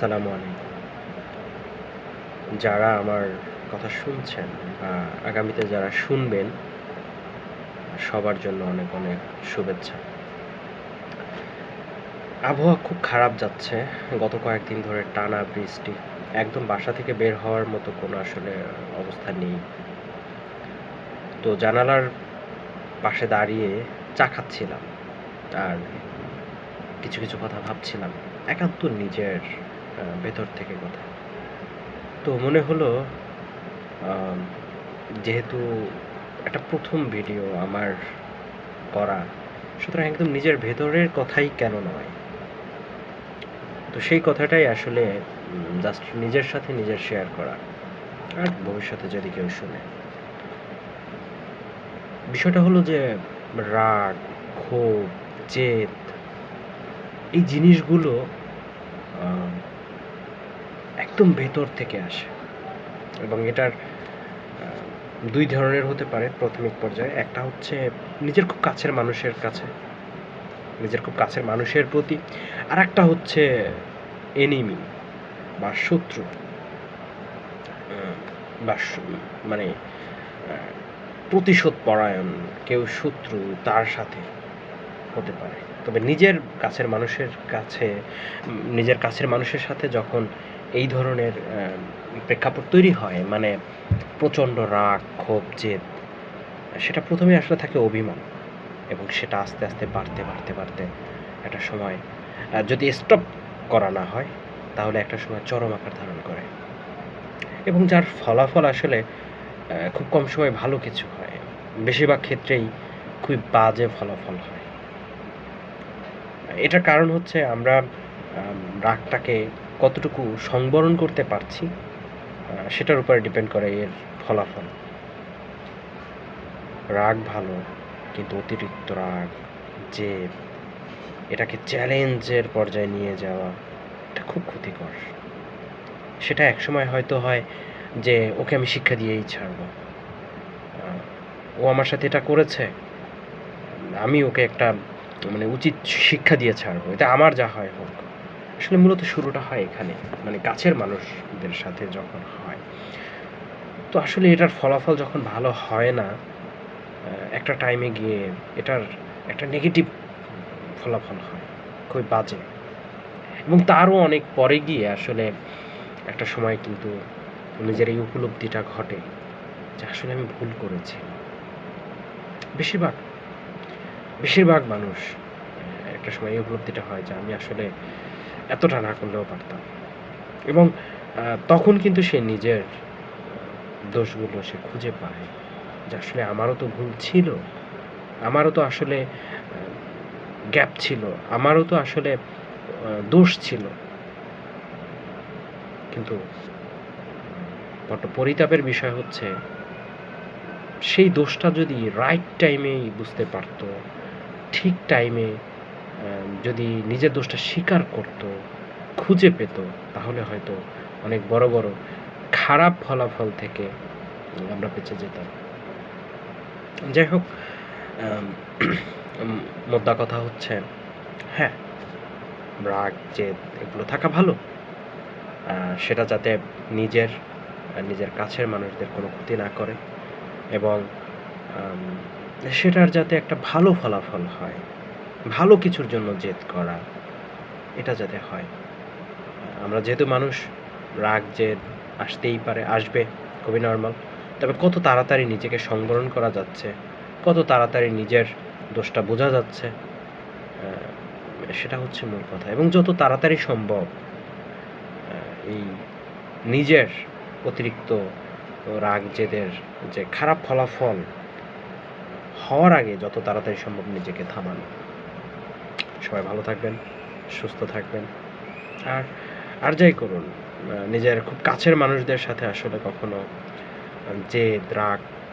আসসালামু আলাইকুম। যারা আমার কথা শুনছেন বা আগামীতে যারা শুনবেন, সবার জন্য অনেক অনেক শুভেচ্ছা। আবহাওয়া খুব খারাপ যাচ্ছে। গত কয়েকদিন ধরে টানা বৃষ্টি। একদম বাসা থেকে বের হওয়ার মতো কোনো আসলে অবস্থা নেই। তো জানালার পাশে দাঁড়িয়ে চা খাচ্ছিলাম। আর কিছু কিছু কথা ভাবছিলাম। একান্ত নিজের ভেতর থেকে কথা। তো মনে হলো যেহেতু একটা প্রথম ভিডিও আমার করা, সুতরাং একদম নিজের ভেতরের কথাই কেন নয়? তো সেই কথাটাই আসলে জাস্ট নিজের সাথে নিজের শেয়ার করা, আর ভবিষ্যতে যদি কেউ শুনে। বিষয়টা হলো যে, রাগ, ক্ষোভ, জেদ, এই জিনিসগুলো একদম ভেতর থেকে আসে। এবং এটার দুই ধরনের হতে পারে প্রাথমিক পর্যায়ে। একটা হচ্ছে নিজের খুব কাছের মানুষের কাছে, নিজের খুব কাছের মানুষের প্রতি। আর একটা হচ্ছে এনিমি বা শত্রু। বা মানে প্রতিশোধ পরায়ণ কেউ শত্রু তার সাথে হতে পারে। তবে নিজের কাছের মানুষের কাছে নিজের কাছের মানুষের সাথে যখন এই ধরনের প্রেক্ষাপট তৈরি হয়। মানে প্রচণ্ড রাগ ক্ষোভ জেদ সেটা প্রথমে আসলে থাকে অভিমান এবং সেটা আস্তে আস্তে বাড়তে বাড়তে বাড়তে একটা সময় যদি স্টপ করা না হয় তাহলে একটা সময় চরম আকার ধারণ করে। এবং যার ফলাফল আসলে খুব কম সময় ভালো কিছু হয়। বেশিরভাগ ক্ষেত্রেই খুবই বাজে ফলাফল হয়। এটার কারণ হচ্ছে আমরা আম, রাগটাকে কতটুকু সংবরণ করতে পারছি সেটার উপরে ডিপেন্ড করে এর ফলাফল। রাগ ভালো, কিন্তু অতিরিক্ত রাগ, যে এটাকে চ্যালেঞ্জের পর্যায়ে নিয়ে যাওয়া, এটা খুব ক্ষতিকর। সেটা একসময় হয়তো হয় যে, ওকে আমি শিক্ষা দিয়েই ছাড়বো। ও আমার সাথে এটা করেছে, আমি ওকে একটা মানে উচিত শিক্ষা দিয়ে ছাড়বো, এটা আমার যা হয় হোক। আসলে মূলত শুরুটা হয় এখানে মানে কাছের মানুষদের সাথে যখন হয়। তো আসলে এটার ফলাফল যখন ভালো হয় না একটা টাইমে গিয়ে এটার একটা নেগেটিভ ফলাফল হয়, খুবই বাজে। এবং তারও অনেক পরে গিয়ে আসলে একটা সময় কিন্তু নিজের এই উপলব্ধিটা ঘটে, যে আসলে আমি ভুল করেছি। বেশিরভাগ বেশিরভাগ মানুষ একটা সময় এই উপলব্ধিটা হয় যে আমি আসলে এতটা না করলেও পারতাম। এবং তখন কিন্তু সে নিজের দোষগুলো সে খুঁজে পায়। যে আসলে আমারও তো ভুল ছিল। আমারও তো আসলে গ্যাপ ছিল। আমারও তো আসলে দোষ ছিল। কিন্তু পরিতাপের বিষয় হচ্ছে, সেই দোষটা যদি রাইট টাইমেই বুঝতে পারতো, ঠিক টাইমে যদি নিজের দোষটা স্বীকার করত, খুঁজে পেত, তাহলে হয়তো অনেক বড় বড় খারাপ ফলাফল থেকে আমরা বেঁচে যেতাম। যাই হোক মোদ্দা কথা হচ্ছে হ্যাঁ রাগ, জেদ, এগুলো থাকা ভালো। সেটা যাতে নিজের নিজের কাছের মানুষদের কোনো ক্ষতি না করে এবং সেটার যাতে একটা ভালো ফলাফল হয়। ভালো কিছুর জন্য জেদ করা, এটা যাতে হয়। আমরা যেহেতু মানুষ, রাগ, জেদ আসতেই পারে, আসবে, খুবই নর্মাল তবে কত তাড়াতাড়ি নিজেকে সংবরণ করা যাচ্ছে, কত তাড়াতাড়ি নিজের দোষটা বোঝা যাচ্ছে সেটা হচ্ছে মূল কথা। এবং যত তাড়াতাড়ি সম্ভব এই নিজের অতিরিক্ত রাগ, জেদের যে খারাপ ফলাফল হওয়ার আগে যত তাড়াতাড়ি সম্ভব নিজেকে থামানো। সবাই ভালো থাকবেন, সুস্থ থাকবেন। আর আর যাই করুন নিজের খুব কাছের মানুষদের সাথে আসলে কখনো যে রাগ